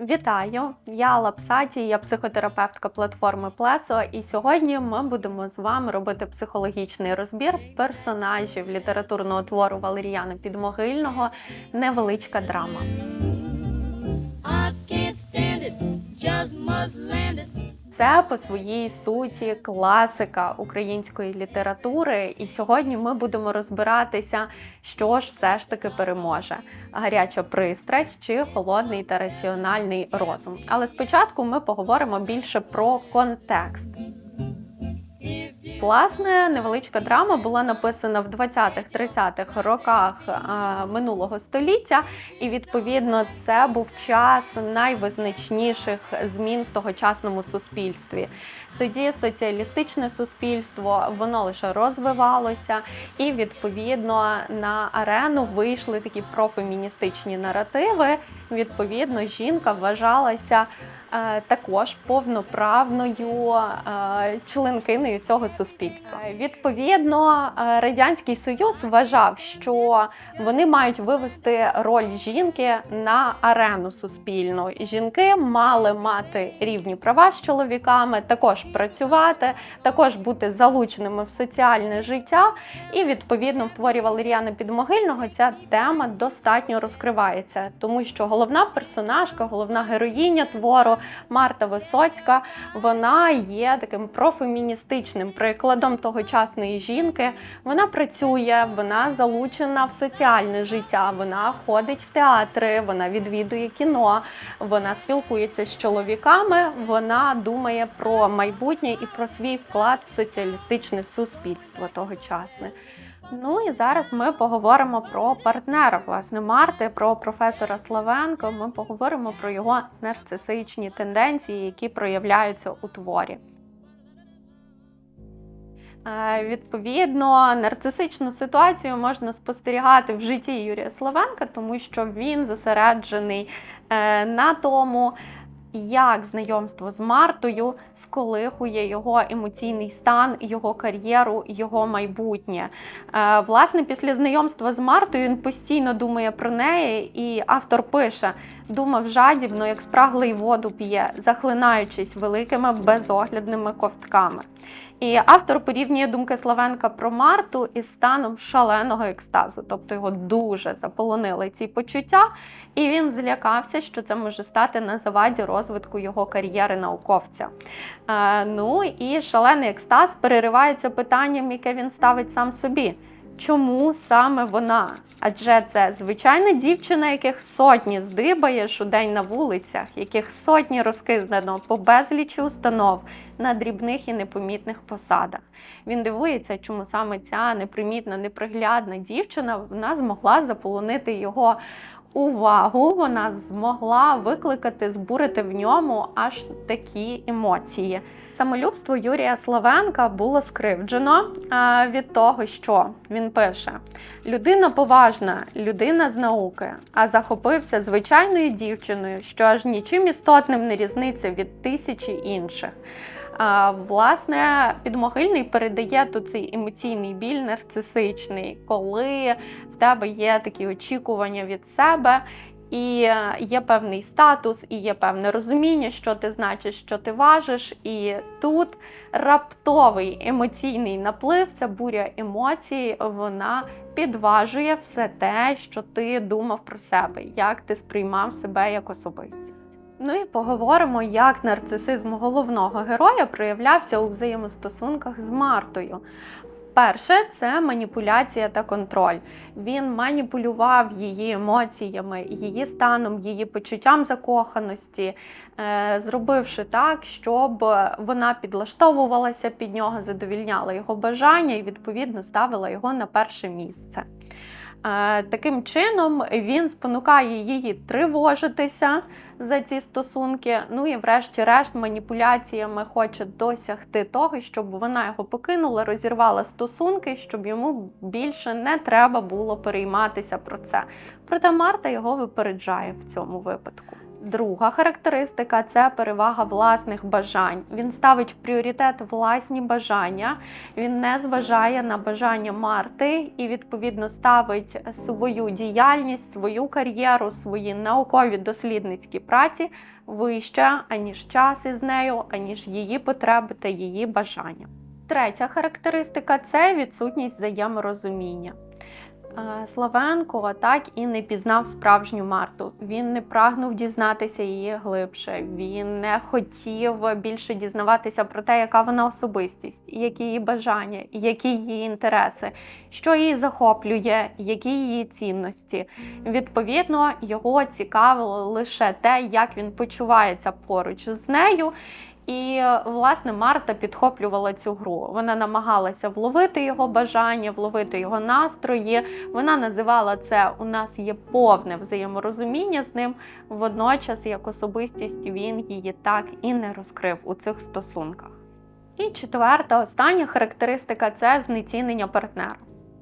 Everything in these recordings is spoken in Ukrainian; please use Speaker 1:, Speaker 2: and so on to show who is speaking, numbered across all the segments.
Speaker 1: Вітаю! Я Лапсаті, я психотерапевтка платформи Плесо, і сьогодні ми будемо з вами робити психологічний розбір персонажів літературного твору Валеріяна Підмогильного Невеличка драма. Це по своїй суті класика української літератури, і сьогодні ми будемо розбиратися, що ж все ж таки переможе: гаряча пристрасть чи холодний та раціональний розум. Але спочатку ми поговоримо більше про контекст. Власне, невеличка драма була написана в 20-30-х роках е, минулого століття, і відповідно це був час найвизначніших змін в тогочасному суспільстві. Тоді соціалістичне суспільство воно лише розвивалося, і відповідно на арену вийшли такі профеміністичні наративи. Відповідно, жінка вважалася також повноправною е, членкиною цього суспільства. Е, Відповідно, е, радянський союз вважав, що вони мають вивести роль жінки на арену суспільну. Жінки мали мати рівні права з чоловіками, також працювати, також бути залученими в соціальне життя. І відповідно в творі Валеріана Підмогильного ця тема достатньо розкривається, тому що головна персонажка, головна героїня твору Марта Висоцька, вона є таким профеміністичним прикладом тогочасної жінки. Вона працює, вона залучена в соціальне життя, вона ходить в театри, вона відвідує кіно, вона спілкується з чоловіками, вона думає про майбутнє і про свій вклад в соціалістичне суспільство тогочасне. Ну і зараз ми поговоримо про партнера власне Марти, про професора Славенко. Ми поговоримо про його нарцисичні тенденції, які проявляються у творі. Е, Відповідно, нарцисичну ситуацію можна спостерігати в житті Юрія Славенка, тому що він зосереджений е, на тому, як знайомство з Мартою сколихує його емоційний стан, його кар'єру, його майбутнє. Е, Власне, після знайомства з Мартою він постійно думає про неї, і автор пише: думав жадібно, як спраглий воду п'є, захлинаючись великими безоглядними ковтками. І автор порівнює думки Славенка про Марту із станом шаленого екстазу, тобто його дуже заполонили ці почуття, і він злякався, що це може стати на заваді розвитку його кар'єри науковця. Е, ну і шалений екстаз переривається питанням, яке він ставить сам собі. Чому саме вона? Адже це звичайна дівчина, яких сотні здибаєш у день на вулицях, яких сотні розкидано по безлічі установ на дрібних і непомітних посадах. Він дивується, чому саме ця непримітна, неприглядна дівчина вона змогла заполонити його увагу, вона змогла викликати, збурити в ньому аж такі емоції. Самолюбство Юрія Славенка було скривджено від того, що він пише: людина поважна, людина з науки, а захопився звичайною дівчиною, що аж нічим істотним не різниться від тисячі інших. А, Власне, підмогильний передає тут цей емоційний біль нарцисичний, коли в тебе є такі очікування від себе. І е, є певний статус, і є певне розуміння, що ти значиш, що ти важиш. І тут раптовий емоційний наплив, ця буря емоцій, вона підважує все те, що ти думав про себе, як ти сприймав себе як особистість. Ну і поговоримо, як нарцисизм головного героя проявлявся у взаємостосунках з Мартою. Перше це маніпуляція та контроль. Він маніпулював її емоціями, її станом, її почуттям закоханості, е, зробивши так, щоб вона підлаштовувалася під нього, задовільняла його бажання і відповідно ставила його на перше місце. Е, Таким чином він спонукає її тривожитися за ці стосунки. Ну і, врешті-решт, маніпуляціями хоче досягти того, щоб вона його покинула, розірвала стосунки, щоб йому більше не треба було перейматися про це. Проте Марта його випереджає в цьому випадку. Друга характеристика це перевага власних бажань. Він ставить в пріоритет власні бажання, він не зважає на бажання Марти і, відповідно, ставить свою діяльність, свою кар'єру, свої наукові дослідницькі праці вище, аніж час із нею, аніж її потреби та її бажання. Третя характеристика це відсутність взаєморозуміння. Славенко так і не пізнав справжню Марту. Він не прагнув дізнатися її глибше. Він не хотів більше дізнаватися про те, яка вона особистість, які її бажання, які її інтереси, що її захоплює, які її цінності. Відповідно, його цікавило лише те, як він почувається поруч з нею. І власне Марта підхоплювала цю гру. Вона намагалася вловити його бажання, вловити його настрої. Вона називала це у нас є повне взаєморозуміння з ним. Водночас, як особистість, він її так і не розкрив у цих стосунках. І четверта, остання характеристика це знецінення партнера.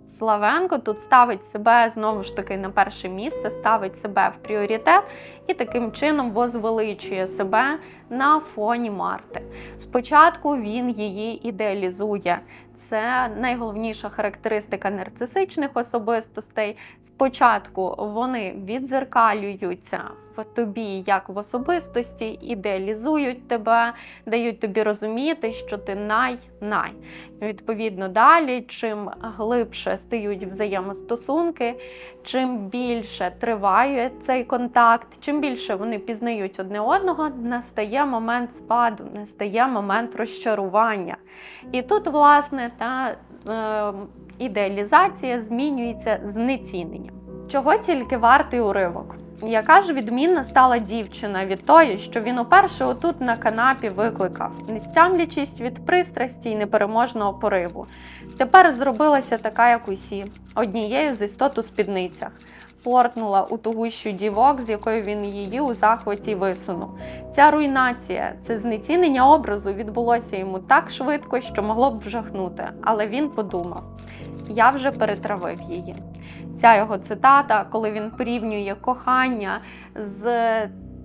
Speaker 1: Славенко тут ставить себе знову ж таки на перше місце, ставить себе в пріоритет і таким чином возвеличує себе на фоні Марти. Спочатку він її ідеалізує. Це найголовніша характеристика нарцисичних особистостей. Спочатку вони відзеркалюються тобі як в особистості, ідеалізують тебе, дають тобі розуміти, що ти най-най. Відповідно, далі, чим глибше стають взаємостосунки, чим більше триває цей контакт, чим більше вони пізнають одне одного, настає момент спаду, настає момент розчарування. І тут, власне, та е, ідеалізація змінюється знеціненням. Чого тільки вартий уривок? Яка ж відмінна стала дівчина від тої, що він уперше отут на канапі викликав, не стямлячись від пристрасті й непереможного пориву. Тепер зробилася така, як усі, однією з істот у спідницях. Портнула у ту гущу дівок, з якою він її у захваті висунув. Ця руйнація, це знецінення образу відбулося йому так швидко, що могло б вжахнути. Але він подумав: я вже перетравив її. Ця його цитата, коли він порівнює кохання з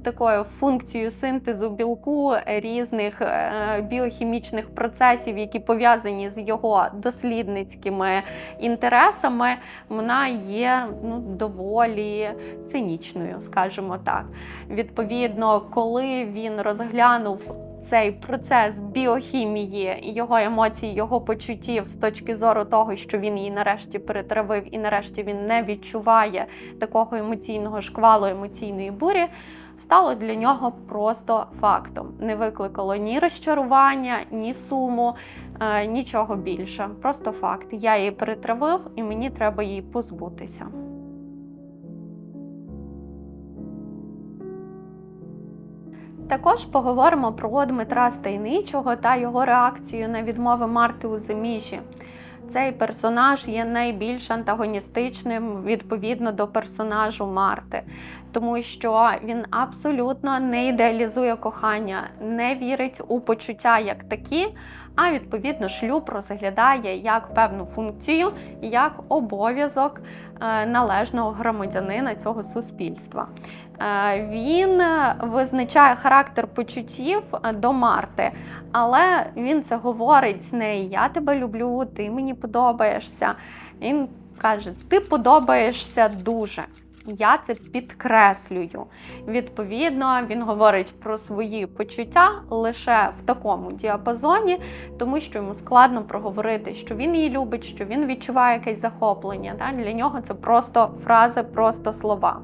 Speaker 1: такою функцією синтезу білку різних е, біохімічних процесів, які пов'язані з його дослідницькими інтересами, вона є ну, доволі цинічною, скажімо так. Відповідно, коли він розглянув цей процес біохімії, його емоцій, його почуттів з точки зору того, що він її нарешті перетравив, і нарешті він не відчуває такого емоційного шквалу, емоційної бурі. Стало для нього просто фактом. Не викликало ні розчарування, ні суму, е, нічого більше. Просто факт. Я її перетравив, і мені треба її позбутися. Також поговоримо про Дмитра Стайничого та його реакцію на відмови Марти у заміжі. Цей персонаж є найбільш антагоністичним відповідно до персонажу Марти, тому що він абсолютно не ідеалізує кохання, не вірить у почуття як такі, а відповідно шлюб розглядає як певну функцію, як обов'язок е, належного громадянина цього суспільства. Е, Він визначає характер почуттів е, до Марти, але він це говорить не я тебе люблю, ти мені подобаєшся. Він каже: Ти подобаєшся дуже. Я це підкреслюю. Відповідно, він говорить про свої почуття лише в такому діапазоні, тому що йому складно проговорити, що він її любить, що він відчуває якесь захоплення. Для нього це просто фрази, просто слова.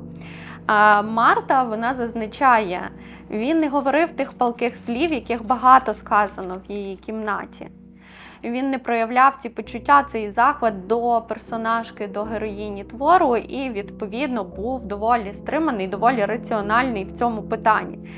Speaker 1: А Марта вона зазначає, він не говорив тих палких слів, яких багато сказано в її кімнаті. Він не проявляв ці почуття, цей захват до персонажки, до героїні твору, і відповідно був доволі стриманий, доволі раціональний в цьому питанні.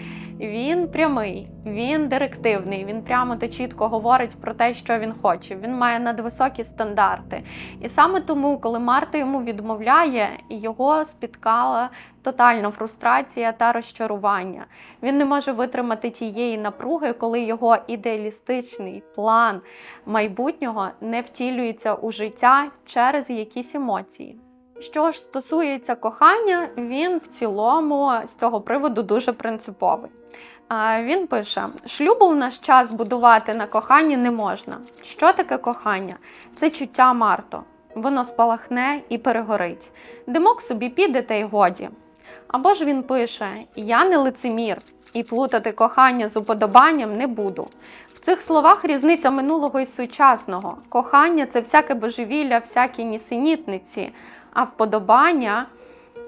Speaker 1: Він прямий, він директивний, він прямо та чітко говорить про те, що він хоче. Він має надвисокі стандарти. І саме тому, коли Марта йому відмовляє, його спіткала тотальна фрустрація та розчарування. Він не може витримати тієї напруги, коли його ідеалістичний план майбутнього не втілюється у життя через якісь емоції. Що ж стосується кохання, він в цілому з цього приводу дуже принциповий. Він пише: шлюбу в наш час будувати на коханні не можна. Що таке кохання? Це чуття Марто. Воно спалахне і перегорить. Димок собі піде та й годі. Або ж він пише: Я не лицемір, і плутати кохання з уподобанням не буду. В цих словах різниця минулого і сучасного. Кохання це всяке божевілля, всякі нісенітниці, а вподобання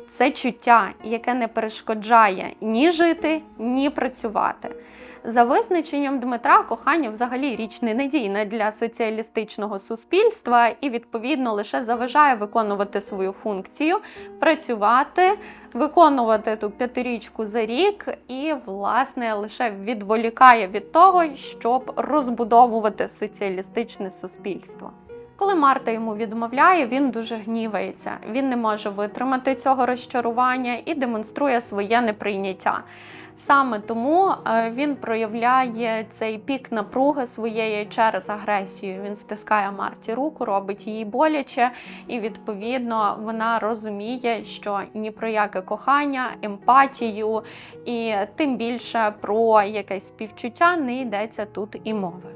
Speaker 1: це чуття, яке не перешкоджає ні жити, ні працювати. За визначенням Дмитра, кохання взагалі річ ненадійна для соціалістичного суспільства і, відповідно, лише заважає виконувати свою функцію, працювати, виконувати ту п'ятирічку за рік, і, власне, лише відволікає від того, щоб розбудовувати соціалістичне суспільство. Коли Марта йому відмовляє, він дуже гнівається. Він не може витримати цього розчарування і демонструє своє неприйняття. Саме тому е, він проявляє цей пік напруги своєї через агресію. Він стискає Марті руку, робить їй боляче, і відповідно вона розуміє, що ні про яке кохання, емпатію і тим більше про якесь співчуття не йдеться тут і мови.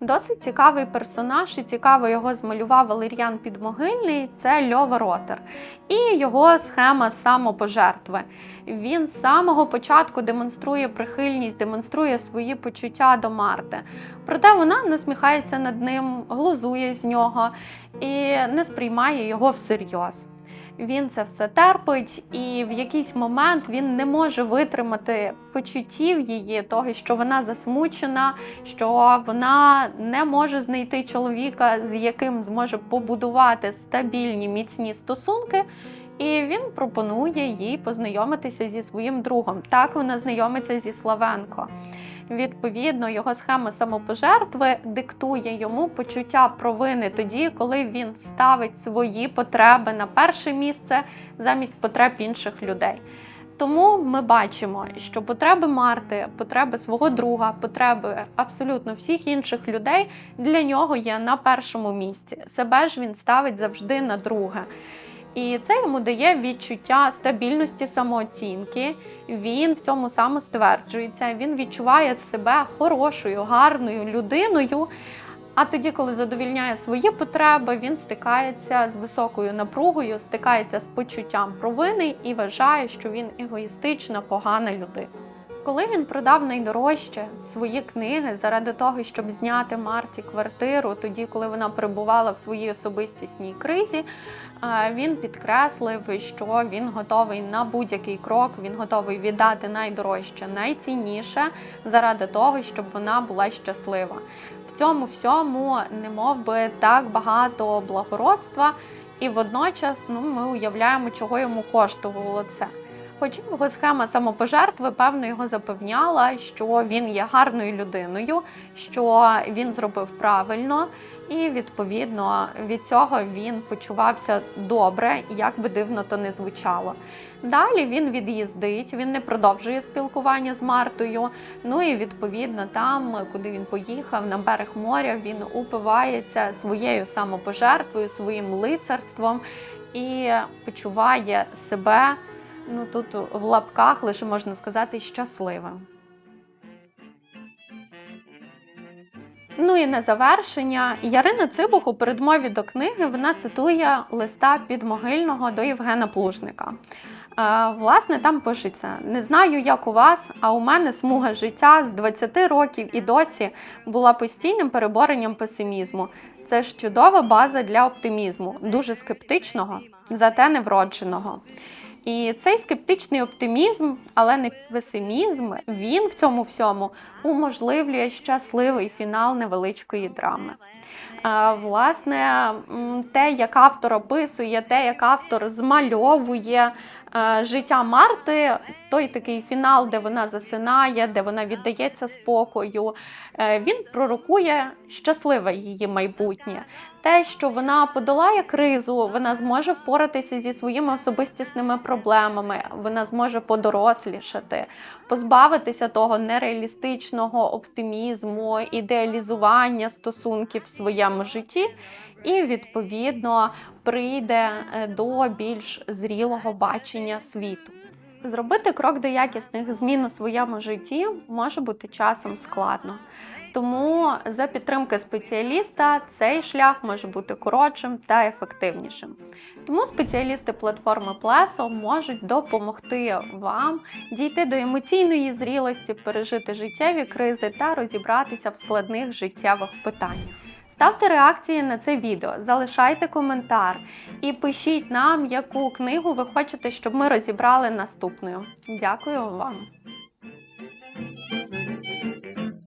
Speaker 1: Досить цікавий персонаж, і цікаво його змалював Валеріан Підмогильний. Це Льова Ротер. І його схема самопожертви. Він з самого початку демонструє прихильність, демонструє свої почуття до Марти. Проте вона насміхається над ним, глузує з нього і не сприймає його всерйоз. Він це все терпить, і в якийсь момент він не може витримати почуттів її, того, що вона засмучена, що вона не може знайти чоловіка, з яким зможе побудувати стабільні міцні стосунки. І він пропонує їй познайомитися зі своїм другом. Так вона знайомиться зі Славенко. Відповідно, його схема самопожертви диктує йому почуття провини тоді, коли він ставить свої потреби на перше місце замість потреб інших людей. Тому ми бачимо, що потреби Марти, потреби свого друга, потреби абсолютно всіх інших людей для нього є на першому місці. Себе ж він ставить завжди на друге. І це йому дає відчуття стабільності самооцінки. Він в цьому самостверджується, він відчуває себе хорошою, гарною людиною. А тоді, коли задовільняє свої потреби, він стикається з високою напругою, стикається з почуттям провини і вважає, що він егоїстична, погана людина. Коли він продав найдорожче свої книги заради того, щоб зняти Марті квартиру, тоді, коли вона перебувала в своїй особистісній кризі, він підкреслив, що він готовий на будь-який крок, він готовий віддати найдорожче, найцінніше заради того, щоб вона була щаслива. В цьому всьому не мов би так багато благородства, і водночас ну, ми уявляємо, чого йому коштувало це. Хоча його схема самопожертви, певно, його запевняла, що він є гарною людиною, що він зробив правильно, і відповідно від цього він почувався добре, як би дивно то не звучало. Далі він від'їздить, він не продовжує спілкування з Мартою. Ну і відповідно там, куди він поїхав, на берег моря, він упивається своєю самопожертвою, своїм лицарством і почуває себе ну тут в лапках лише можна сказати щасливим. Ну і на завершення Ярина Цибух у передмові до книги вона цитує листа підмогильного до Євгена Плужника. Е, Власне, там пишеться: не знаю, як у вас, а у мене смуга життя з 20 років і досі була постійним переборенням песимізму. Це ж чудова база для оптимізму, дуже скептичного, зате невродженого. І цей скептичний оптимізм, але не песимізм, він в цьому всьому уможливлює щасливий фінал невеличкої драми. Власне, те, як автор описує, те, як автор змальовує життя Марти, той такий фінал, де вона засинає, де вона віддається спокою, е, він пророкує щасливе її майбутнє. Те, що вона подолає кризу, вона зможе впоратися зі своїми особистісними проблемами, вона зможе подорослішати, позбавитися того нереалістичного оптимізму, ідеалізування стосунків в своєму житті, і відповідно прийде е, до більш зрілого бачення світу. Зробити крок до якісних змін у своєму житті може бути часом складно. Тому за підтримки спеціаліста цей шлях може бути коротшим та ефективнішим. Тому спеціалісти платформи Плесо можуть допомогти вам дійти до емоційної зрілості, пережити життєві кризи та розібратися в складних життєвих питаннях. Ставте реакції на це відео, залишайте коментар і пишіть нам, яку книгу ви хочете, щоб ми розібрали наступною. Дякую вам!